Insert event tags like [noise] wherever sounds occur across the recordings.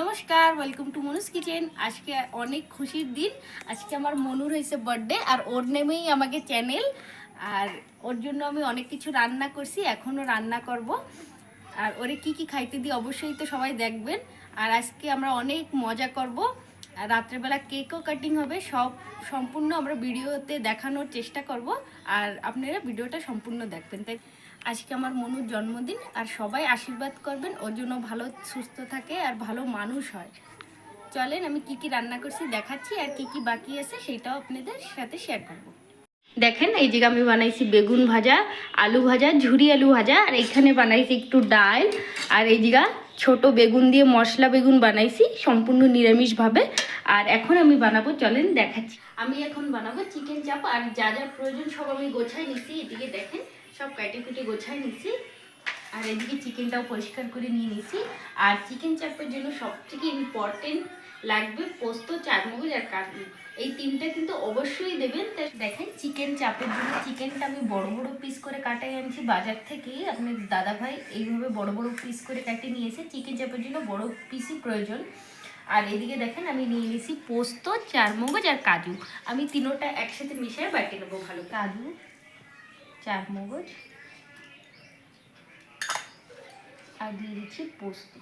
নমস্কার welcome to মনুস kitchen আজকে অনেক খুশির দিন। আজকে আমার মনুর হয়েছে বার্থডে আর ওর নেমেই আমাকে চ্যানেল আর ওর জন্য আমি অনেক কিছু রান্না করছি, এখনও রান্না করব। আর ওরে কি কি খাইতে দিই অবশ্যই তো সবাই দেখবেন। আর আজকে আমরা অনেক মজা করব। আর রাত্রেবেলা কেকও কাটিং হবে, সব সম্পূর্ণ আমরা ভিডিওতে দেখানোর চেষ্টা করব। আর আপনারা ভিডিওটা সম্পূর্ণ দেখবেন, তাই আজকে আমার মনুর জন্মদিন আর সবাই আশীর্বাদ করবেন, ওর জন্য ভালো, সুস্থ থাকে আর ভালো মানুষ হয়। চলেন আমি কি কি রান্না করছি দেখাচ্ছি আর কি কি বাকি আছে সেটাও আপনাদের সাথে শেয়ার করব। দেখেন, এই জায়গা আমি বানাইছি বেগুন ভাজা, আলু ভাজা, ঝুরি আলু ভাজা, আর এখানে বানাইছি একটু ডাল। আর এই জায়গা ছোট বেগুন দিয়ে মশলা বেগুন বানাইছি, সম্পূর্ণ নিরামিষভাবে। আর এখন আমি বানাবো, চলেন দেখাচ্ছি। আমি এখন বানাবো চিকেন চাপ, আর যা যা প্রয়োজন সব আমি গোছাই নিছি, এদিকে দেখেন। সব কাটে কুটে গোছায় নিছি। আর এদিকে চিকেনটাও পরিষ্কার করে নিয়ে নিছি। আর চিকেন চাপের জন্য সবথেকে ইম্পর্টেন্ট লাগবে পোস্ত, চারমগজ আর কাজু এই তিনটা কিন্তু অবশ্যই দেবেন। দেখেন, চিকেন চাপের জন্য চিকেনটা আমি বড় বড় পিস করে কাটাই আনছি। বাজার থেকে আপনার দাদা ভাই এইভাবে বড় বড় পিস করে কাটিয়ে নিয়েছে চিকেন চাপের জন্য বড় পিসই প্রয়োজন। আর এদিকে দেখেন, আমি নিয়ে নিয়েছি পোস্ত, চারমগজ আর কাজু। আমি তিনোটা একসাথে মিশিয়ে বাটিয়ে নেব ভালো কাজু? চারমগজ আর দিয়ে দিচ্ছি পোস্ত।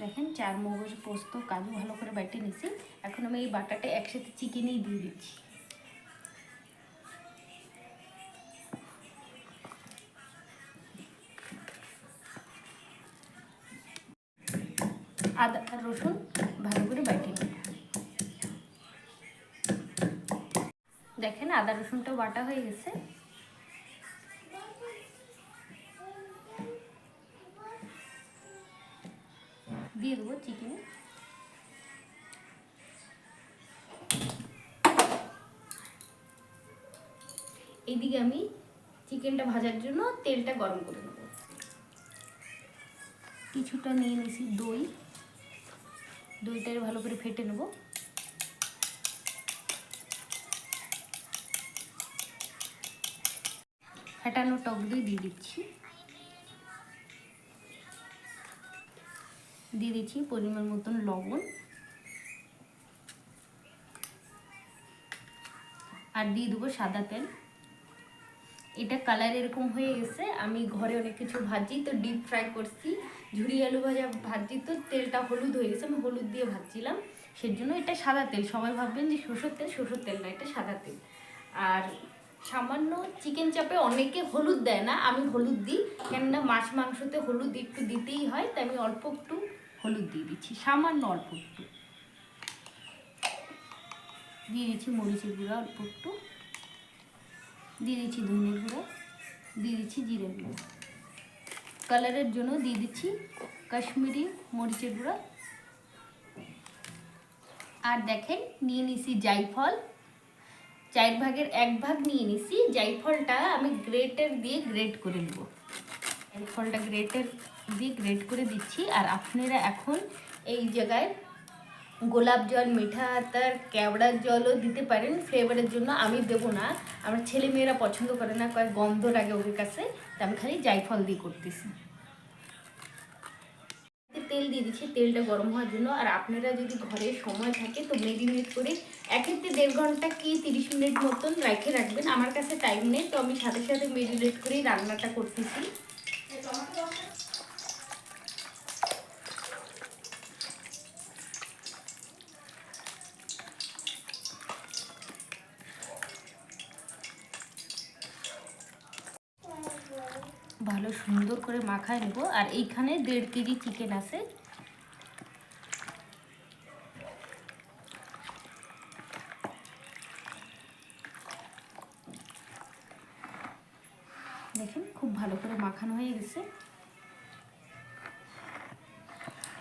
দেখেন, চার মগজ পোস্ত, কাজু ভালো করে বেটে নিছি। এখন আমি এই বাটাটা একসাথে চিকেনেই দিয়ে দিচ্ছি। আদা আর রসুন ভালো করে বেটে দেখেন আদা রসুনটাও বাটা হয়ে গেছে। দিয়ে দেবো চিকেন। এইদিকে আমি চিকেনটা ভাজার জন্য তেলটা গরম করে নেব। কিছুটা নিয়ে নিছি দই। দইটারে ভালো করে ফেটে নেব। ফেটানো টক দই দিয়ে দিচ্ছি। দিয়ে দিচ্ছি পরিমাণ মতন লবণ। আর দিয়ে দেবো সাদা তেল। এটা কালার এরকম হয়ে গেছে। আমি ঘরে অনেক কিছু ভাজি, তো ডিপ ফ্রাই করছি। ঝুরি আলু ভাজা ভাজি তো তেলটা হলুদ হয়ে গেছে, আমি হলুদ দিয়ে ভাজছিলাম। সেজন্য এটা সাদা তেল। সবাই ভাববেন যে সরষের তেল সরষের তেল না, এটা সাদা তেল। আর সামান্য চিকেন চাপে অনেকে হলুদ দেয় না, আমি হলুদ দিই। কেননা মাছ মাংসতে হলুদ একটু দিতেই হয়, তাই আমি অল্প একটু হলুদ দিয়ে দিচ্ছি, সামান্য অল্প একটু। দিয়ে দিচ্ছি মরিচের গুঁড়া অল্প একটু। দিয়ে দিচ্ছি ধনের গুঁড়ো, দিয়ে দিচ্ছি জিরে গুঁড়ো। কালারের জন্য দিয়ে দিচ্ছি কাশ্মীরি মরিচের গুঁড়ো। আর দেখেন, নিয়ে নিছি জাইফল। চার ভাগের এক ভাগ নিয়ে নিছি। জাইফলটা আমি গ্রেটার দিয়ে গ্রেট করে নেব। জাইফলটা গ্রেটার দিয়ে গ্রেট করে দিচ্ছি। আর আপনারা এখন এই জায়গায় গোলাপ জল, মিঠা আতার, কেওড়ার জলও দিতে পারেন। ফ্লেভারের জন্য আমি দেবো না। আমার ছেলে মেয়েরা পছন্দ করে না, কয়েক গন্ধ লাগে ওদের কাছে, তা আমি খালি জাইফল দিয়ে করতেছি। তেল দিয়ে দিচ্ছি, তেলটা গরম হওয়ার জন্য। আর আপনারা যদি ঘরে সময় থাকে তো মেরিনেট করে এক থেকে দেড় ঘণ্টা কি তিরিশ মিনিট মতন রেখে রাখবেন। আমার কাছে টাইম নেই, তো আমি সাথে সাথে মেরিনেট করেই রান্নাটা করতেছি। ভালো সুন্দর করে মাখায় নেব। আর এইখানে দেড় কেজি চিকেন আছে। দেখেন, খুব ভালো করে মাখানো হয়ে গেছে।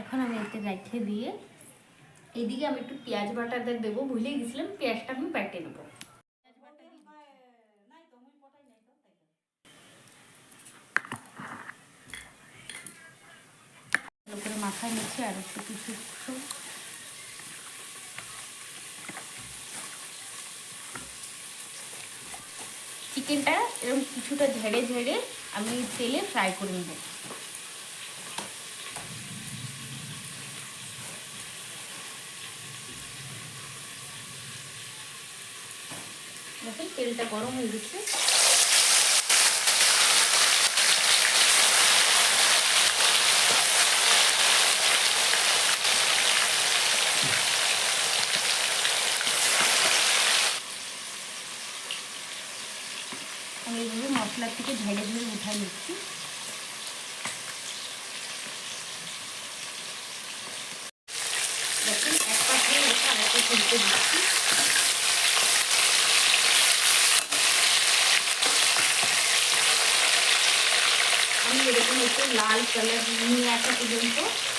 এখন আমি এতে রেখে দিয়ে, এদিকে আমি একটু পেঁয়াজ বাটাটা দেবো। ভুলে গেছিলাম, পেঁয়াজটা আমি পেটে নেব। মাথায় নিচ্ছে আর একটু কিছু চিকেনটা এরকম কিছুটা ঝেড়ে ঝেড়ে আমি তেলে ফ্রাই করে নেব। তেলটা গরম হয়ে গেছে আমি এইভাবে মশলা থেকে ঝেড়ে ঝেড়ে উঠাই নিচ্ছি দেখুন এক পাশ দিয়ে রেখে আরেকটা তুলতে দিচ্ছি আমি এরকম একটু লাল কালার নিয়ে আসা পর্যন্ত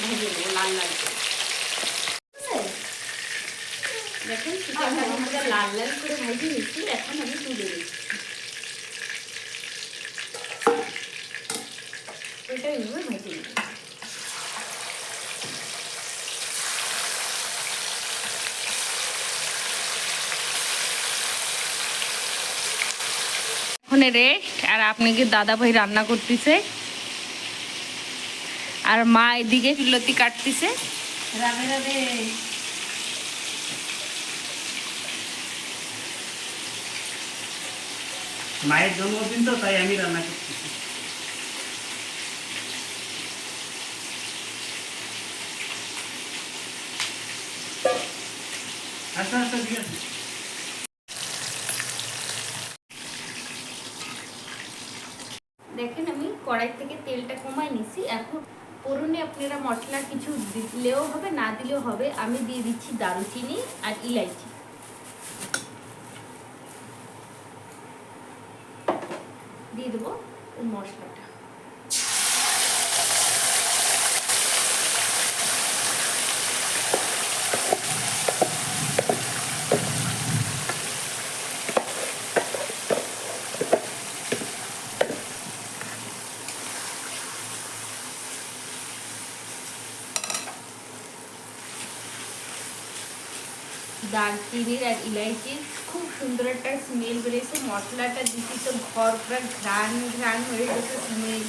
ভেজে দেবো লাল লাল করে। দেখুন চিকেনটা আমরা লাল লাল করে ভেজে নিচ্ছি এখন আমি তুলে দিচ্ছি এটা এইভাবে ভেজে নিচ্ছি ওখানে রেস্ট আর আপনি কি দাদা ভাই রান্না করতেছে? আর মা এদিকে চুলতি কাটতেছে। রাধে রাধে। মায়ের জন্মদিন তো তাই আমি রান্না করতেছি। আচ্ছা আচ্ছা ঠিক আছে। দেখেন আমি কড়াই থেকে তেলটা কমাই নিছি এখন পরনে আপনারা মশলা কিছু দিলেও হবে, না দিলেও হবে। আমি দিয়ে দিচ্ছি দারুচিনি আর ইলাইচি। দিয়ে দেবো মশলাটা। দারচিনির আর ইলাইচির খুব সুন্দর একটা স্মেল বেরিয়েছে মশলাটা দিচ্ছি তো ঘর পুরো ঘ্রাণ ঘ্রাণ হয়ে গেছে স্মেল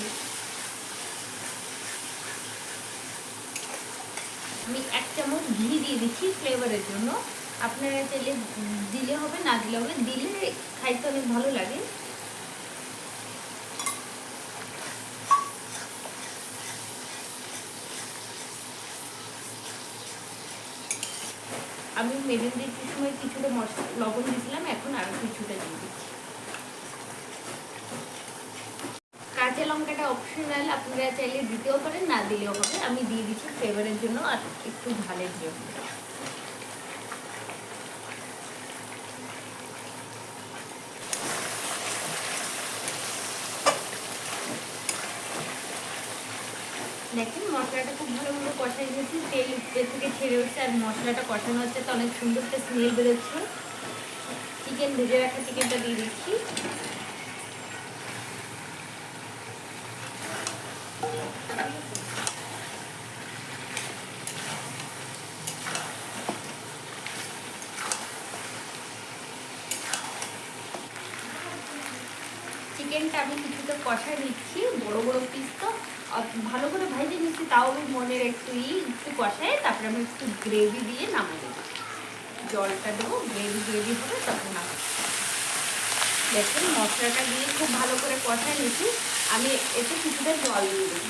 আমি এক চামচ ঘি দিয়ে দিচ্ছি ফ্লেভারের জন্য। আপনারা চাইলে দিলে হবে, না দিলে হবে। দিলে খাইতে অনেক ভালো লাগে। আমি মেরিন দিচ্ছি সময় কিছুটা মশলা লবণ দিয়েছিলাম, এখন আরও কিছুটা দিয়ে দিচ্ছি। কাঁচা লঙ্কাটা অপশনাল আপনারা চাইলে দিতেও পারেন, না দিলেও হবে। আমি দিয়ে দিচ্ছি ফ্লেভারের জন্য, আর একটু ঝালের জন্য। দেখেন, মশলাটা খুব ভালোভাবে কষাই দিয়েছি তেল উপরে থেকে ছেড়ে উঠছে আর মশলাটা কষানো হচ্ছে, তো অনেক সুন্দর একটা স্মেল বেরোচ্ছে। চিকেন ভেজে রাখা চিকেনটা দিয়ে দিচ্ছি। চিকেনটা আমি কিছুটা কষায় নিচ্ছি, বড় বড় পিস তো। ভালো করে তাও আমি মনের একটু ই একটু কষায় তারপরে আমি একটু গ্রেভি দিয়ে নামাই দেবো জলটা দেবো গ্রেভি গ্রেভি হবে তখন নামাই দেখুন, মশলাটা দিয়ে খুব ভালো করে কষায় নিচ্ছি আমি এতে কিছুটা জল দিয়ে দেবো।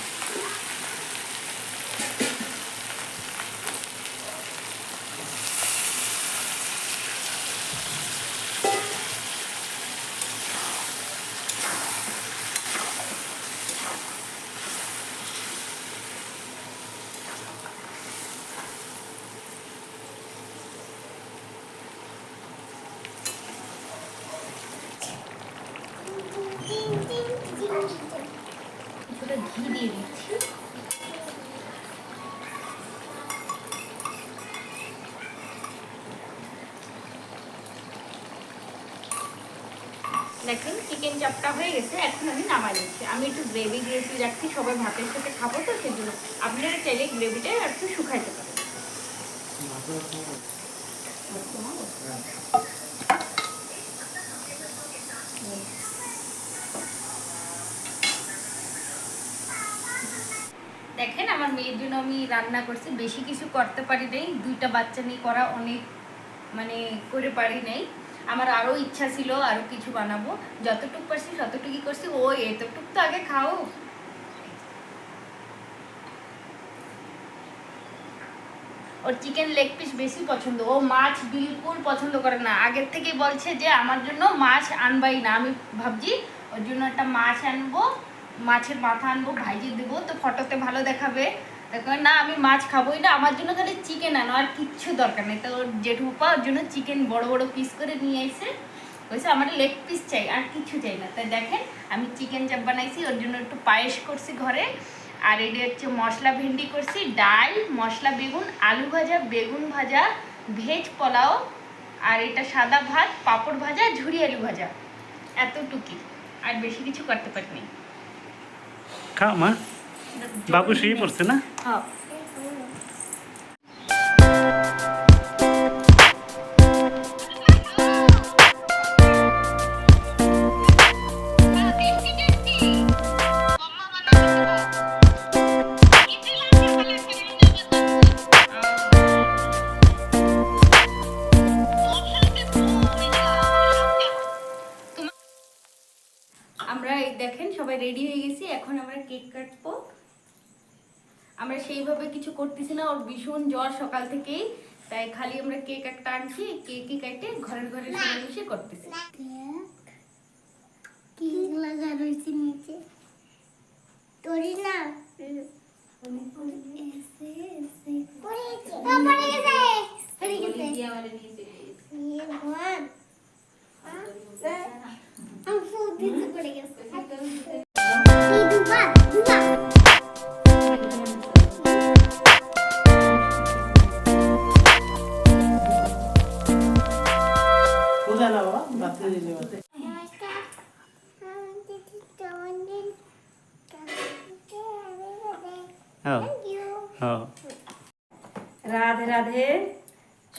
কিছুটা ঘি দিয়ে দিচ্ছি। দেখেন চিকেন চাপটা হয়ে গেছে এখন আমি নামাই নিচ্ছি। আমি একটু গ্রেভি গ্রেভি রাখছি সবাই ভাতের সাথে খাব তো সেজন্য আপনারা চাইলে গ্রেভিটা একটু শুকাইতে পারেন। আমার মেয়ের জন্য আমি রান্না করছি। বেশি কিছু করতে পারি নাই। দুইটা বাচ্চা নিয়ে করা অনেক মানে করে পারি নাই। আমার আরও ইচ্ছা ছিল আরও কিছু বানাবো। যতটুকু পারছি ততটুকুই করছি। ও, এতটুক তো আগে খাও। ওর চিকেন লেগ পিস বেশি পছন্দ। ও মাছ বিলকুল পছন্দ করে না। আগের থেকেই বলছে যে, আমার জন্য মাছ আনবাই না। আমি ভাবছি, ওর জন্য একটা মাছ আনব। মাছের মাথা আনব, ভাইজি দেবো, তো ফটোতে ভালো দেখাবে। দেখো, না, আমি মাছ খাবোই না, আমার জন্য খালি চিকেন আনো, আর কিচ্ছু দরকার নেই। তো ওর জেঠুপা ওর জন্য চিকেন বড় বড় পিস করে নিয়ে এসে বলছে আমার লেগ পিস চাই, আর কিছু চাই না। তাই দেখেন, আমি চিকেন চাপ বানাইছি, ওর জন্য একটু পায়েস করছি ঘরে। আর এটা হচ্ছে মশলা ভেন্ডি করছি, ডাল, মশলা বেগুন, আলু ভাজা, বেগুন ভাজা, ভেজ পোলাও, আর এটা সাদা ভাত, পাঁপড় ভাজা, ঝুরি আলু ভাজা। এতটুকুই, আর বেশি কিছু করতে পারিনি। খাও মা বাবু শুয়ে পড়ছে না সেইভাবে কিছু করতেছি না ওর ভীষণ জ্বর সকাল থেকেই তাই খালি আমরা কেক একটা আনছি কেকই কেটে ঘরের ঘরে সবাই করতেছি কি লাগা রয়েছে নিচে তোরি না এসে এসে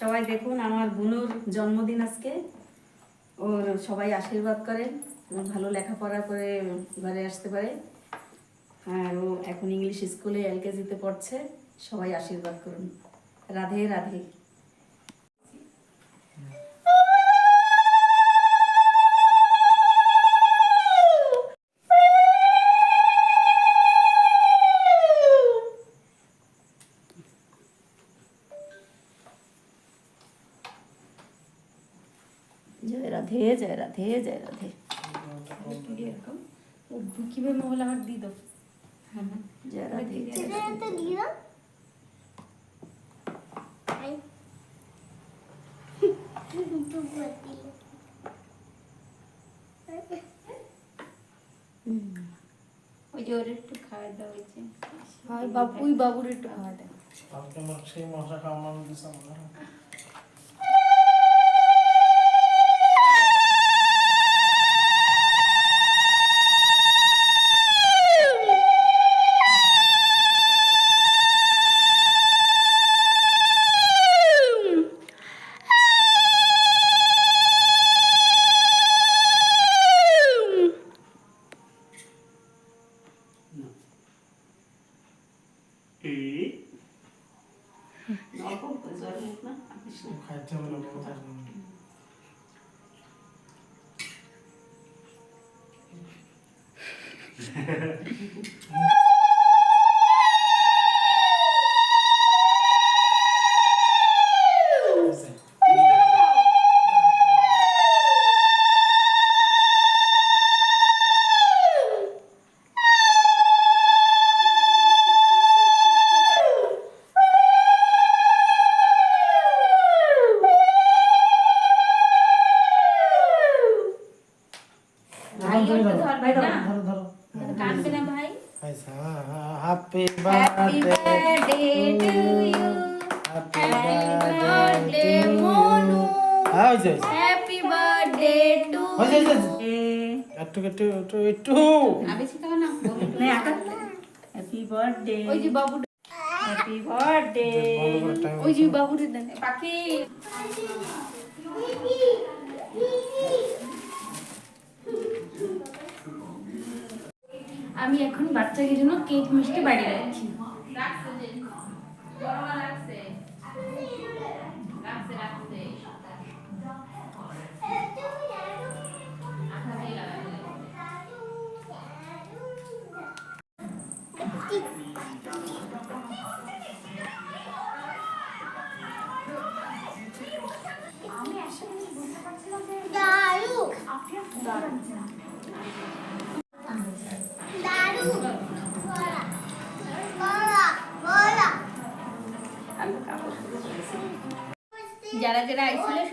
সবাই দেখুন, আমার বুনুর জন্মদিন আজকে। ওর সবাই আশীর্বাদ করেন ভালো লেখাপড়া করে ঘরে আসতে পারে। আর ও এখন ইংলিশ স্কুলে এলকেজিতে পড়ছে, সবাই আশীর্বাদ করুন। রাধে রাধে। রাধে জয় রাধে কীভাবে মোবাইল আমার দিয়ে দাও। জয় রাধে জয় রাধে তো দিও আই দুবা দিল ওই যে ওর একটু খাওয়া দাওয়া হয়েছে হয় বাবুই বাবুর একটু খাওয়া দাওয়া কালকে আমার সেই মশা কামড়ানো দিছে না থাকিস না একটু একটু একটু একটু। হ্যাপি বার্থডে ওই যে বাবু হ্যাপি বার্থডে বন্ধ করে টাইম ওই যে বাবুরে দেন। পাখি। আমি এখন বাচ্চাদের জন্য কেক মিষ্টি বাড়ি রাখছি গরমা লাগছে লাগছে লাগছে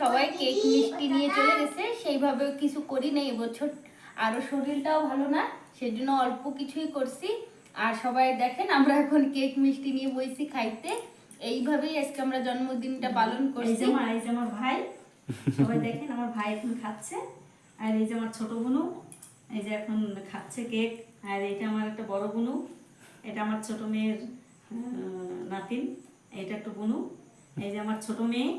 সবাই কেক মিষ্টি নিয়ে চলে গেছে সেইভাবে কিছু করি নাই এবছর। আরও শরীরটাও ভালো না সেজন্য অল্প কিছুই করছি। আর সবাই দেখেন আমরা এখন কেক মিষ্টি নিয়ে বইছি খাইতে। এইভাবেই আজকে আমরা জন্মদিনটা পালন করছি। আমার এই যে আমার ভাই সবাই দেখেন আমার ভাই এখন খাচ্ছে। আর এই যে আমার ছোট বোনু এই যে এখন খাচ্ছে কেক। আর এটা আমার একটা বড় বোনু এটা আমার ছোট মেয়ের নাতিন এটা একটু বোনু এই যে আমার ছোট মেয়ে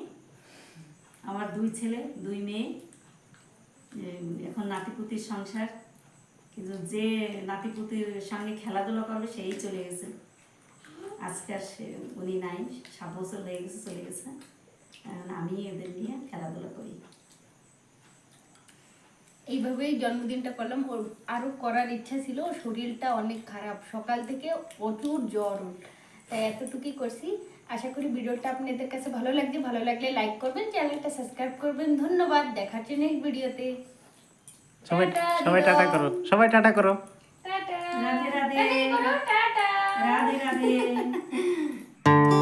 আমার দুই ছেলে, দুই মেয়ে এখন নাতিপুতির সংসার। কিন্তু যে নাতিপুতির সঙ্গে খেলাধুলা করবে, সেই চলে গেছে। আজকে আর সে, উনি নাই, সাত বছর হয়ে গেছে, চলে গেছে। আমি এদের নিয়ে খেলাধুলা করি। এইভাবেই জন্মদিনটা করলাম। ওর আরও করার ইচ্ছা ছিল, শরীরটা অনেক খারাপ। সকাল থেকে প্রচুর জ্বর। তাই এতটুকুই করছি। আশা করি ভিডিওটা আপনাদের কাছে ভালো লাগছে। ভালো লাগলে লাইক করবেন চ্যানেলটা সাবস্ক্রাইব করবেন। ধন্যবাদ দেখার জন্য ভিডিওতে। সবাই টাটা, সবাই টাটা করো। সবাই টাটা করো। টাটা। রাধে রাধে। রাধে রাধে। [laughs]